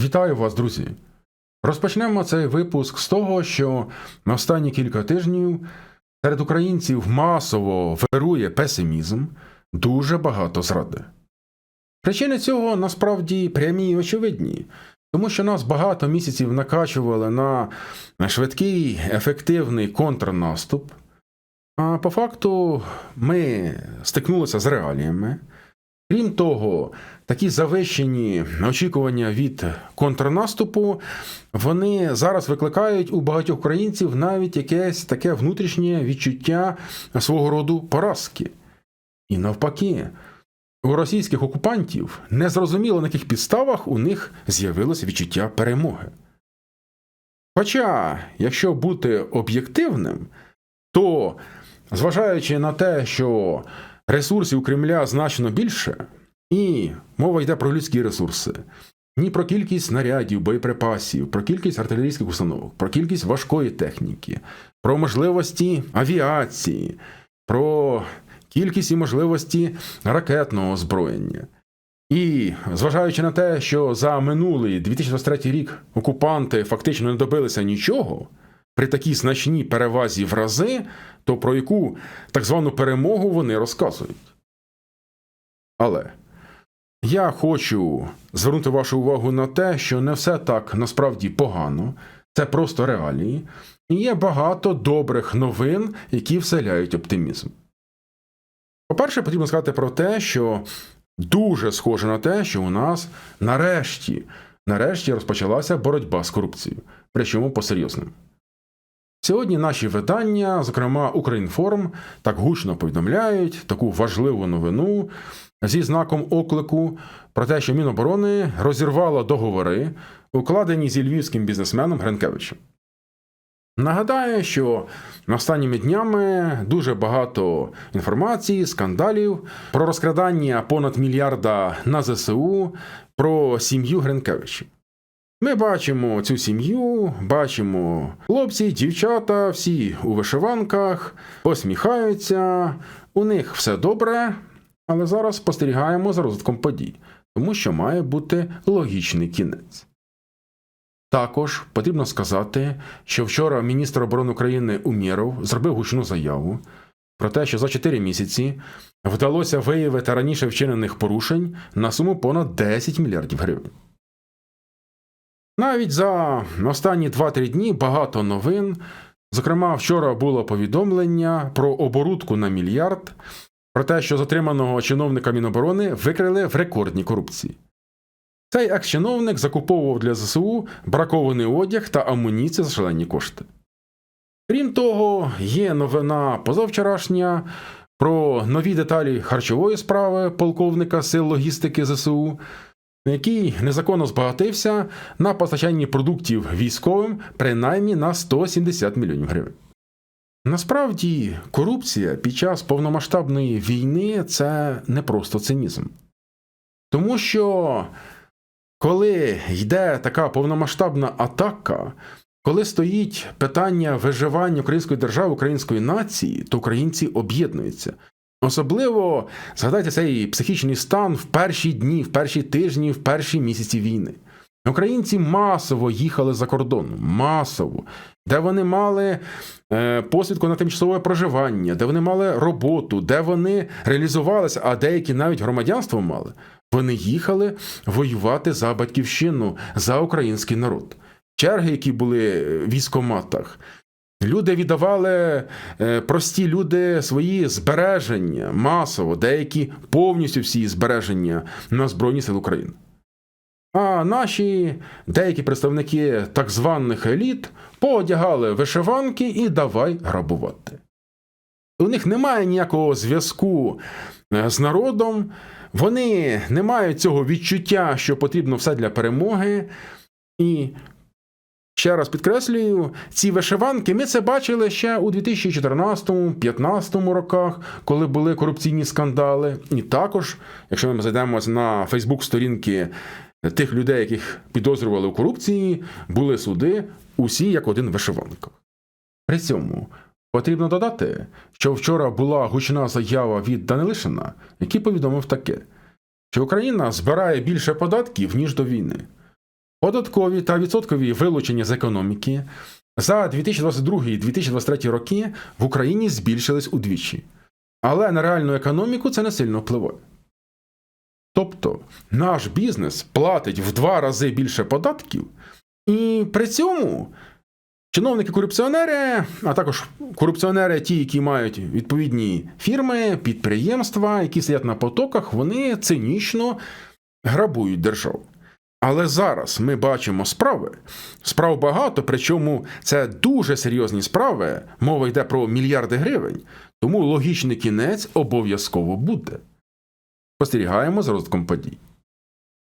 Вітаю вас, друзі! Розпочнемо цей випуск з того, що на останні кілька тижнів серед українців масово вирує песимізм, дуже багато зради. Причини цього насправді прямі і очевидні, тому що нас багато місяців накачували на швидкий, ефективний контрнаступ, а по факту ми стикнулися з реаліями. Крім того, такі завищені очікування від контрнаступу, вони зараз викликають у багатьох українців навіть якесь таке внутрішнє відчуття свого роду поразки. І навпаки, у російських окупантів незрозуміло на яких підставах у них з'явилося відчуття перемоги. Хоча, якщо бути об'єктивним, то зважаючи на те, що ресурсів Кремля значно більше, і мова йде про людські ресурси, ні про кількість снарядів, боєприпасів, про кількість артилерійських установок, про кількість важкої техніки, про можливості авіації, про кількість і можливості ракетного озброєння. І зважаючи на те, що за минулий 2023 рік окупанти фактично не добилися нічого при такій значній перевазі в рази, то про яку так звану перемогу вони розказують. Але я хочу звернути вашу увагу на те, що не все так насправді погано, це просто реалії, і є багато добрих новин, які вселяють оптимізм. По-перше, потрібно сказати про те, що дуже схоже на те, що у нас нарешті, нарешті розпочалася боротьба з корупцією, причому по-серйозному. Сьогодні наші видання, зокрема Українформ, так гучно повідомляють таку важливу новину зі знаком оклику про те, що Міноборони розірвало договори, укладені зі львівським бізнесменом Гринкевичем. Нагадаю, що останніми днями дуже багато інформації, скандалів про розкрадання понад мільярда на ЗСУ, про сім'ю Гринкевичів. Ми бачимо цю сім'ю, бачимо хлопці, дівчата, всі у вишиванках, посміхаються, у них все добре, але зараз спостерігаємо за розвитком подій, тому що має бути логічний кінець. Також потрібно сказати, що вчора міністр оборони України Умєров зробив гучну заяву про те, що за 4 місяці вдалося виявити раніше вчинених порушень на суму понад 10 мільярдів гривень. Навіть за останні 2-3 дні багато новин. Зокрема, вчора було повідомлення про оборудку на мільярд, про те, що затриманого чиновника Міноборони викрили в рекордній корупції. Цей екс-чиновник закуповував для ЗСУ бракований одяг та амуніцію за шалені кошти. Крім того, є новина позавчорашня про нові деталі харчової справи полковника сил логістики ЗСУ, який незаконно збагатився на постачанні продуктів військовим принаймні на 170 мільйонів гривень. Насправді, корупція під час повномасштабної війни це не просто цинізм. Тому що коли йде така повномасштабна атака, коли стоїть питання виживання української держави, української нації, то українці об'єднуються. Особливо згадайте цей психічний стан в перші дні, в перші тижні, в перші місяці війни. Українці масово їхали за кордон, масово, де вони мали е, посвідку на тимчасове проживання, де вони мали роботу, де вони реалізувалися, а деякі навіть громадянство мали. Вони їхали воювати за батьківщину, за український народ. Черги, які були в військоматах, Люди віддавали е, прості люди свої збереження масово, деякі повністю всі збереження на Збройні Сили України. А наші деякі представники так званих еліт поодягали вишиванки і давай грабувати. У них немає ніякого зв'язку е, з народом, вони не мають цього відчуття, що потрібно все для перемоги. І Ще раз підкреслюю, ці вишиванки ми це бачили ще у 2014-2015 роках, коли були корупційні скандали. І також, якщо ми зайдемо на Фейсбук-сторінки тих людей, яких підозрювали у корупції, були суди усі як один вишиванках. При цьому потрібно додати, що вчора була гучна заява від Данилишина, який повідомив таке, що Україна збирає більше податків, ніж до війни. Податкові та відсоткові вилучення з економіки за 2022-2023 роки в Україні збільшились удвічі. Але на реальну економіку це не сильно впливає. Тобто наш бізнес платить в два рази більше податків, і при цьому чиновники-корупціонери, а також корупціонери, ті, які мають відповідні фірми, підприємства, які сидять на потоках, вони цинічно грабують державу. Але зараз ми бачимо справи. Справ багато, причому це дуже серйозні справи. Мова йде про мільярди гривень. Тому логічний кінець обов'язково буде. Спостерігаємо за розвитком подій.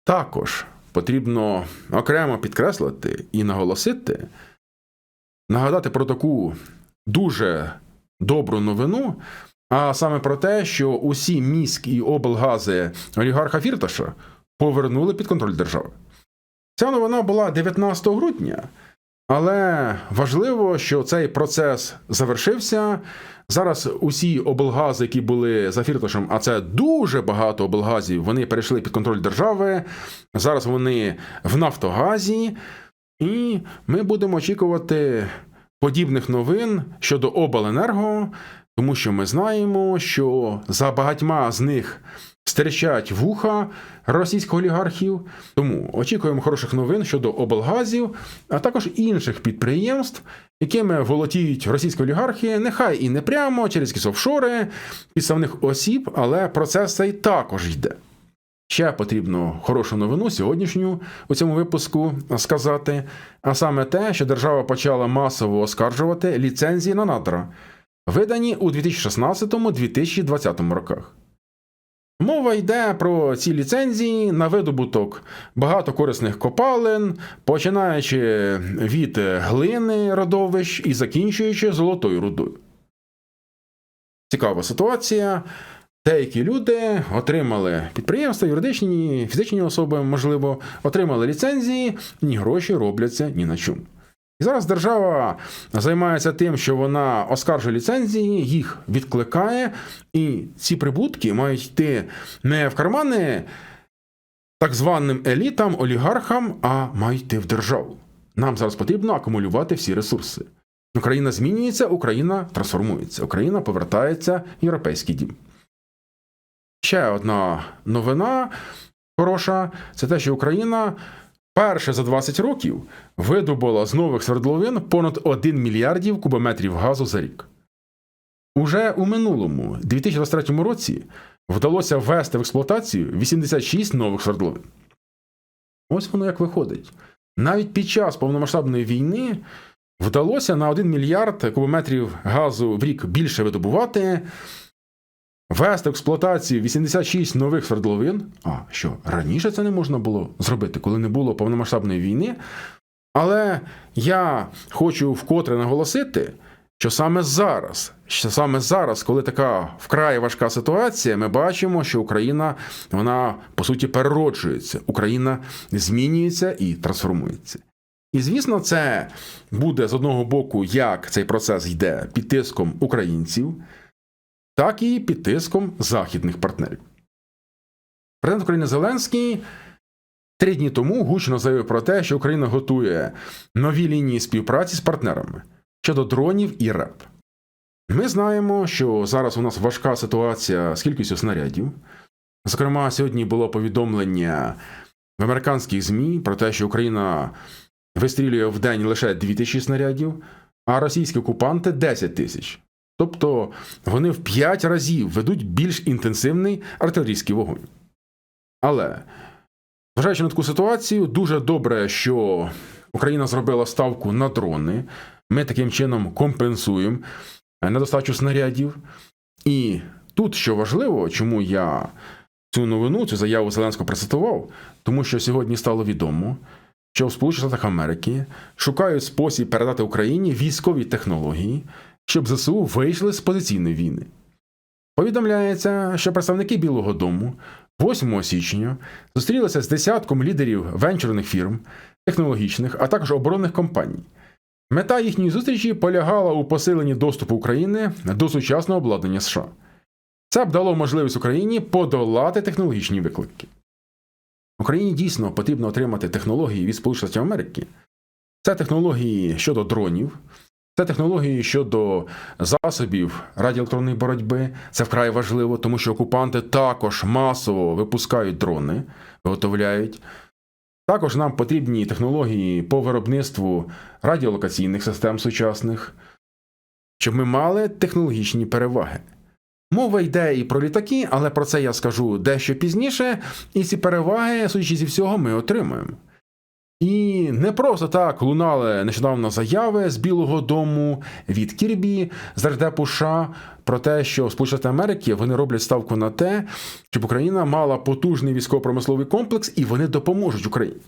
Також потрібно окремо підкреслити і наголосити, нагадати про таку дуже добру новину, а саме про те, що усі міськ і облгази олігарха Фірташа повернули під контроль держави. Ця новина була 19 грудня, але важливо, що цей процес завершився. Зараз усі облгази, які були за Фірташем, а це дуже багато облгазів, вони перейшли під контроль держави. Зараз вони в Нафтогазі, і ми будемо очікувати подібних новин щодо обленерго, тому що ми знаємо, що за багатьма з них стирчать вуха російських олігархів. Тому очікуємо хороших новин щодо облгазів, а також інших підприємств, якими володіють російські олігархи, нехай і не прямо через якісь офшори, підставних осіб, але процес цей також йде. Ще потрібно хорошу новину сьогоднішню у цьому випуску сказати, а саме те, що держава почала масово оскаржувати ліцензії на надра, видані у 2016-2020 роках. Мова йде про ці ліцензії на видобуток багато корисних копалин, починаючи від глини родовищ і закінчуючи золотою рудою. Цікава ситуація. Деякі люди отримали підприємства, юридичні, фізичні особи, можливо, отримали ліцензії, ні гроші робляться ні на чому. І зараз держава займається тим, що вона оскаржує ліцензії, їх відкликає, і ці прибутки мають йти не в кармани так званим елітам, олігархам, а мають йти в державу. Нам зараз потрібно акумулювати всі ресурси. Україна змінюється, Україна трансформується, Україна повертається в європейський дім. Ще одна новина хороша це те, що Україна перше за 20 років видобула з нових свердловин понад 1 мільярдів кубометрів газу за рік. Уже у минулому 2023 році вдалося ввести в експлуатацію 86 нових свердловин. Ось воно як виходить. Навіть під час повномасштабної війни вдалося на 1 мільярд кубометрів газу в рік більше видобувати. Вести експлуатацію 86 нових свердловин. А що раніше це не можна було зробити, коли не було повномасштабної війни. Але я хочу вкотре наголосити, що саме зараз, що саме зараз, коли така вкрай важка ситуація, ми бачимо, що Україна вона по суті перероджується, Україна змінюється і трансформується. І звісно, це буде з одного боку, як цей процес йде під тиском українців так і під тиском західних партнерів. Президент України Зеленський три дні тому гучно заявив про те, що Україна готує нові лінії співпраці з партнерами щодо дронів і РЕП. Ми знаємо, що зараз у нас важка ситуація з кількістю снарядів. Зокрема, сьогодні було повідомлення в американських ЗМІ про те, що Україна вистрілює в день лише 2000 снарядів, а російські окупанти 10 тисяч. Тобто вони в 5 разів ведуть більш інтенсивний артилерійський вогонь. Але, зважаючи на таку ситуацію, дуже добре, що Україна зробила ставку на дрони. Ми таким чином компенсуємо недостачу снарядів. І тут, що важливо, чому я цю новину, цю заяву Зеленського процитував, тому що сьогодні стало відомо, що в Сполучених Штатах Америки шукають спосіб передати Україні військові технології щоб ЗСУ вийшли з позиційної війни. Повідомляється, що представники Білого Дому 8 січня зустрілися з десятком лідерів венчурних фірм, технологічних, а також оборонних компаній. Мета їхньої зустрічі полягала у посиленні доступу України до сучасного обладнання США. Це б дало можливість Україні подолати технологічні виклики. Україні дійсно потрібно отримати технології від Сполучених Америки. Це технології щодо дронів, це технології щодо засобів радіоелектронної боротьби. Це вкрай важливо, тому що окупанти також масово випускають дрони, виготовляють. Також нам потрібні технології по виробництву радіолокаційних систем сучасних, щоб ми мали технологічні переваги. Мова йде і про літаки, але про це я скажу дещо пізніше, і ці переваги, судячи зі всього, ми отримаємо. І не просто так лунали нещодавно заяви з Білого Дому від Кірбі з Держдепу США про те, що Штатах Америки вони роблять ставку на те, щоб Україна мала потужний військово-промисловий комплекс і вони допоможуть Україні.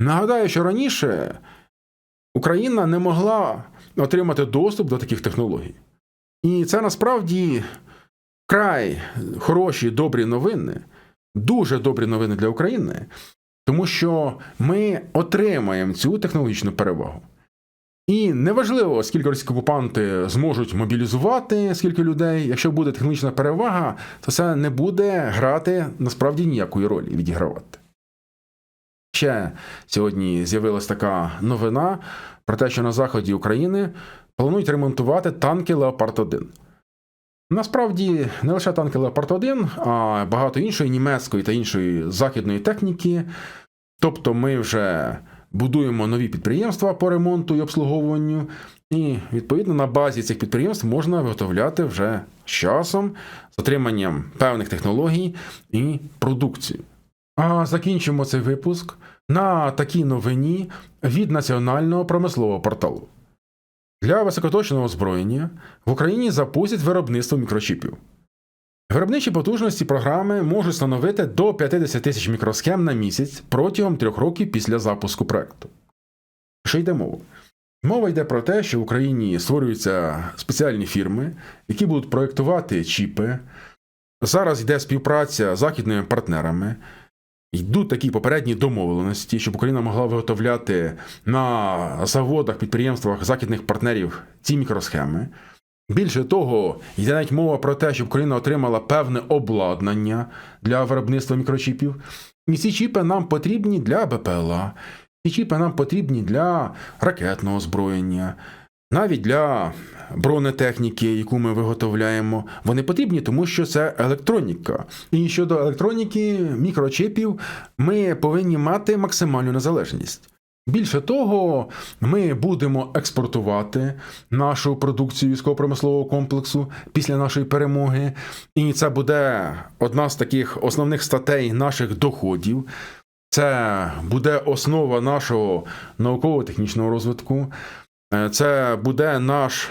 Нагадаю, що раніше Україна не могла отримати доступ до таких технологій. І це насправді край хороші, добрі новини, дуже добрі новини для України, тому що ми отримаємо цю технологічну перевагу. І неважливо, скільки російські окупанти зможуть мобілізувати, скільки людей, якщо буде технологічна перевага, то це не буде грати насправді ніякої ролі відігравати. Ще сьогодні з'явилася така новина про те, що на заході України планують ремонтувати танки Леопард 1. Насправді не лише танки Леопард 1, а багато іншої німецької та іншої західної техніки. Тобто ми вже будуємо нові підприємства по ремонту і обслуговуванню, і відповідно на базі цих підприємств можна виготовляти вже з часом з отриманням певних технологій і продукції. А закінчимо цей випуск на такій новині від Національного промислового порталу. Для високоточного озброєння в Україні запустять виробництво мікрочіпів. Виробничі потужності програми можуть становити до 50 тисяч мікросхем на місяць протягом трьох років після запуску проекту. Що йде мова? Мова йде про те, що в Україні створюються спеціальні фірми, які будуть проєктувати чіпи. Зараз йде співпраця з західними партнерами. Йдуть такі попередні домовленості, щоб Україна могла виготовляти на заводах, підприємствах західних партнерів ці мікросхеми. Більше того, йде навіть мова про те, щоб Україна отримала певне обладнання для виробництва мікрочіпів. І ці чіпи нам потрібні для БПЛА, ці чіпи нам потрібні для ракетного озброєння, навіть для бронетехніки, яку ми виготовляємо. Вони потрібні, тому що це електроніка. І щодо електроніки, мікрочипів, ми повинні мати максимальну незалежність. Більше того, ми будемо експортувати нашу продукцію військово-промислового комплексу після нашої перемоги, і це буде одна з таких основних статей наших доходів. Це буде основа нашого науково-технічного розвитку. Е, Це буде наш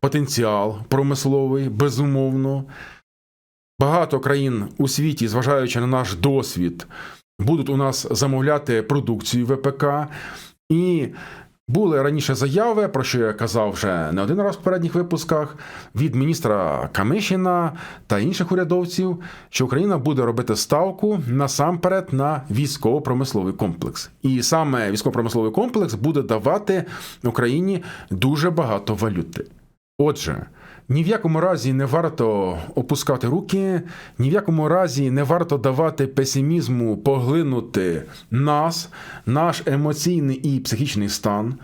потенціал промисловий, безумовно. Багато країн у світі, зважаючи на наш досвід, будуть у нас замовляти продукцію ВПК. І були раніше заяви, про що я казав вже не один раз в попередніх випусках, від міністра Камишіна та інших урядовців, що Україна буде робити ставку насамперед на військово-промисловий комплекс. І саме військово-промисловий комплекс буде давати Україні дуже багато валюти. Отже, ні в якому разі не варто опускати руки, ні в якому разі не варто давати песимізму поглинути нас, наш емоційний і психічний стан.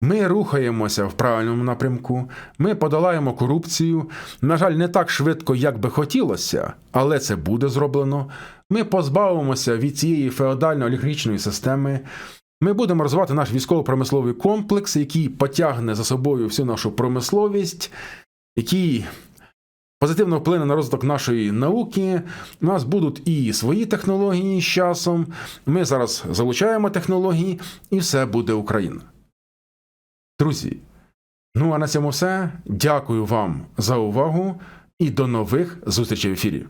Ми рухаємося в правильному напрямку, ми подолаємо корупцію. На жаль, не так швидко, як би хотілося, але це буде зроблено. Ми позбавимося від цієї феодально-олігархічної системи. Ми будемо розвивати наш військово-промисловий комплекс, який потягне за собою всю нашу промисловість, який позитивно вплине на розвиток нашої науки. У нас будуть і свої технології з часом. Ми зараз залучаємо технології, і все буде Україна. Друзі, ну а на цьому все. Дякую вам за увагу і до нових зустрічей в ефірі.